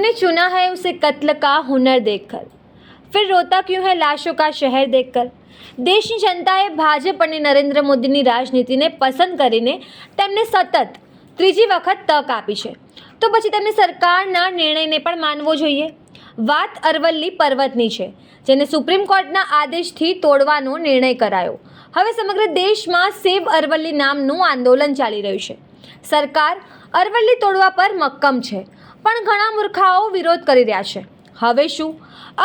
हमने चुना है उसे कत्ल का हुनर देखकर फिर रोता क्यों है लाशों का शहर देखकर દેશની જનતાએ ભાજપ અને નરેન્દ્ર મોદીની રાજનીતિને પસંદ કરીને તેમને સતત ત્રીજી વખત તક આપી છે તો પછી તેમને સરકારના નિર્ણયને પણ માનવો જોઈએ વાત અરવલ્લી પર્વતની છે જેને સુપ્રીમ કોર્ટના આદેશથી તોડવાનો નિર્ણય કરાયો હવે સમગ્ર દેશમાં સેવ અરવલ્લી નામનું આંદોલન ચાલી રહ્યું છે સરકાર અરવલ્લી તોડવા પર મક્કમ છે, પણ ઘણા મૂર્ખાઓ વિરોધ કરી રહ્યા છે. હવે શું?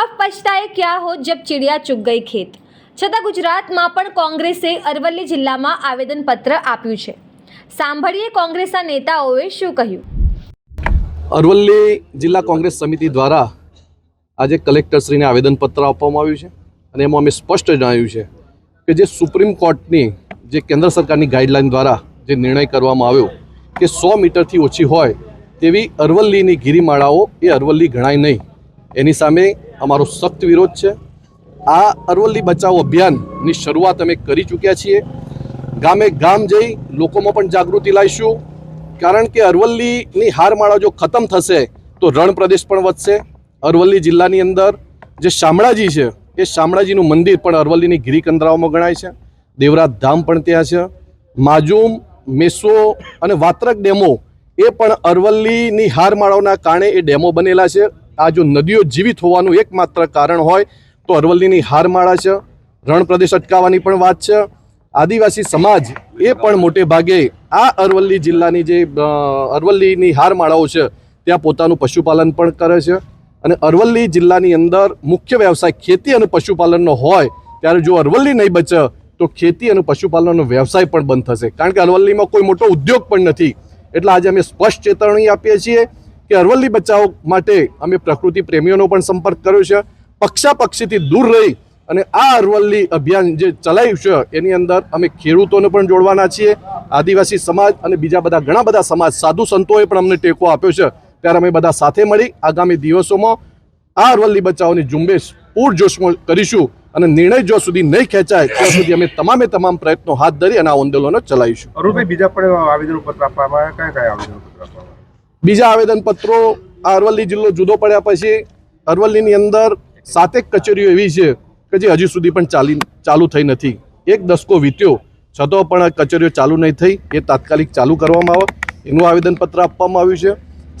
અબ પછતાએ ક્યાં હો જબ ચિડિયા ચૂક ગઈ ખેત? છતાં ગુજરાતમાં પણ કોંગ્રેસે અરવલ્લી જિલ્લામાં આવેદનપત્ર આપ્યું છે. સાંભળીએ કોંગ્રેસના નેતાઓએ શું કહ્યું? અરવલ્લી જિલ્લા કોંગ્રેસ સમિતિ દ્વારા આજે કલેક્ટરશ્રીને આવેદનપત્ર આપવામાં આવ્યું છે અને એમાં અમે સ્પષ્ટ જણાવ્યું છે કે જે સુપ્રીમ કોર્ટની જે કેન્દ્ર સરકારની ગાઈડલાઈન દ્વારા જે નિર્ણય કરવામાં આવ્યો કે સો મીટરથી ઓછી હોય તેવી અરવલ્લીની ગિરિમાળાઓ એ અરવલ્લી ગણાય નહીં. એની સામે અમારો સખ્ત વિરોધ છે. આ અરવલ્લી બચાવ અભિયાનની શરૂઆત અમે કરી ચૂક્યા છીએ. ગામે ગામ જઈ લોકોમાં પણ જાગૃતિ લાવીશું. કારણ કે અરવલ્લીની હારમાળા જો ખતમ થશે તો રણ પ્રદેશ પણ વધશે. અરવલ્લી જિલ્લાની અંદર જે શામળાજી છે, એ શામળાજીનું મંદિર પણ અરવલ્લીની ગિરિકંદરાઓમાં ગણાય છે. દેવરાજ ધામ પણ ત્યાં છે. માજુમ મેસો અને વાત્રક ડેમો એ પણ અરવલ્લીની હારમાળાઓના કારણે એ ડેમો બનેલા છે. આ જો નદીઓ જીવિત હોવાનું એકમાત્ર કારણ હોય તો અરવલ્લીની હારમાળા છે. રણ પ્રદેશ અટકાવવાની પણ વાત છે. આદિવાસી સમાજ એ પણ મોટે ભાગે આ અરવલ્લી જિલ્લાની જે અરવલ્લીની હારમાળાઓ છે, ત્યાં પોતાનું પશુપાલન પણ કરે છે. અને અરવલ્લી જિલ્લાની અંદર મુખ્ય વ્યવસાય ખેતી અને પશુપાલનનો હોય, ત્યારે જો અરવલ્લી નહીં બચે તો ખેતી અને પશુપાલનનો વ્યવસાય પણ બંધ થશે. કારણ કે અરવલ્લીમાં કોઈ મોટો ઉદ્યોગ પણ નથી. એટલે આજે અમે સ્પષ્ટ ચેતવણી આપીએ છીએ કે અરવલ્લી બચાવ માટે અમે પ્રકૃતિ પ્રેમીઓનો પણ સંપર્ક કર્યો છે. પક્ષાપક્ષીથી દૂર રહી અને આ અરવલ્લી અભિયાન જે ચલાવ્યું છે, એની અંદર અમે ખેડૂતોને પણ જોડવાના છીએ, આદિવાસી સમાજ અને બીજા બધા ઘણા બધા સમાજ, સાધુ સંતોએ પણ અમને ટેકો આપ્યો છે. ત્યારે અમે બધા સાથે મળી આગામી દિવસોમાં આ અરવલ્લી બચાવની ઝુંબેશ પૂરજોશમાં કરીશું. અને નિર્ણય જો સુધી નહીં ખેંચાય ત્યાં સુધી અમે તમામે તમામ પ્રયત્નો હાથ ધરી અને આ આંદોલનો ચલાવીશું. અરુણભાઈ બીજા પણ આવેદન પત્ર આપવામાં આવ્યા કયા કયા આવેદન પત્ર આપવામાં બીજા આવેદનપત્રો આ અરવલ્લી જિલ્લો જુદો પડ્યા પછી અરવલ્લીની અંદર સાતેક કચેરીઓ એવી છે કે જે હજી સુધી પણ ચાલી ચાલુ થઈ નથી. એક દસકો વીત્યો છતાં પણ કચેરીઓ ચાલુ નહીં થઈ. એ તાત્કાલિક ચાલુ કરવામાં આવે. એનું આવેદનપત્ર આપવામાં આવ્યું છે.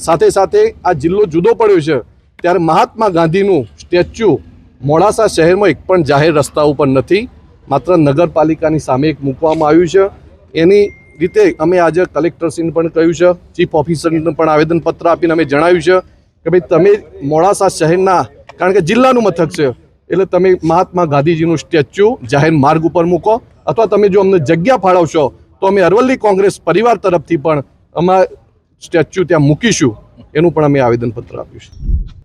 સાથે સાથે આ જિલ્લો જુદો પડ્યો છે. ત્યારે મહાત્મા ગાંધીનું સ્ટેચ્યુ મોડાસા શહેરમાં એક પણ જાહેર રસ્તા ઉપર નથી, માત્ર નગરપાલિકાની સામે એક મૂકવામાં આવ્યું છે. એની રીતે અમે આજે કલેક્ટરશ્રીને પણ કહ્યું છે, ચીફ ઓફિસરને પણ આવેદનપત્ર આપીને અમે જણાવ્યું છે કે ભાઈ તમે મોડાસા શહેરના, કારણ કે જિલ્લાનું મથક છે, એટલે તમે મહાત્મા ગાંધીજીનું સ્ટેચ્યુ જાહેર માર્ગ ઉપર મૂકો, અથવા તમે જો અમને જગ્યા ફાળવશો, તો અમે અરવલ્લી કોંગ્રેસ પરિવાર તરફથી પણ અમારા સ્ટેચ્યુ ત્યાં મૂકીશું, એનું પણ અમે આવેદનપત્ર આપ્યું છે